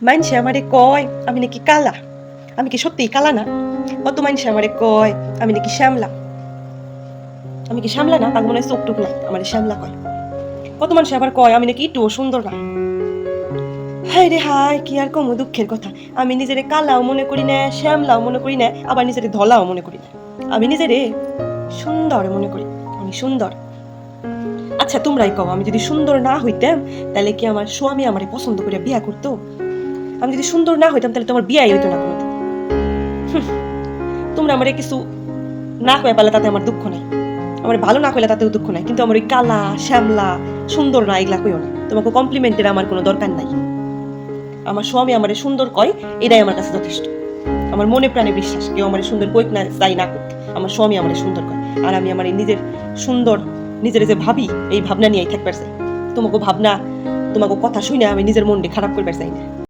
মানুষে আমারে কয় আমি নাকি কালা আমি কি সত্যিই কালা না কত মানুষে আমারে কয় আমি নাকি শ্যামলা আমি কি শ্যামলা না তার মনে হয় চোখ টুক নাই আমার শ্যামলা কয় কত মানুষ আবার কয় আমি নাকি একটুও সুন্দর না হাই রে হাই কি আর কম দুঃখের কথা আমি নিজেরে কালাও মনে করি না শ্যামলাও মনে করি না আবার নিজেরে ধলাও মনে করি না আমি নিজেরে সুন্দর মনে করি আমি সুন্দর আচ্ছা তোমরাই কও আমি যদি সুন্দর না হইতাম তাহলে কি আমার স্বামী আমারে পছন্দ করে বিয়া করতো আমি যদি সুন্দর না হইতাম, তাহলে তোমার বিয়াই হইতো না কোনোদিন তোমরা আমারে কিছু না কয়ে পারলে তাতে আমার দুঃখ নাই। আমার ভালো না কইলে তাতেও দুঃখ নাই। কিন্তু আমার ওই কালা, শ্যামলা, সুন্দর না, এগুলা কইও না। তোমাকে কমপ্লিমেন্টের আমার কোনো দরকার নাই। আমার স্বামী আমারে সুন্দর কয়, এটাই আমার কাছে যথেষ্ট। আমার মনে প্রাণে বিশ্বাস, কেউ আমার সুন্দর কইক না চাই না কইক। আমার স্বামী আমার সুন্দর কয়। আর আমি আমার নিজের সুন্দর, নিজের যে ভাবি, এই ভাবনা নিয়েই থাকবার চাই। তোমাকে ভাবনা, তোমাকে কথা শুনে আমি নিজের মনকে খারাপ করবার চাই না।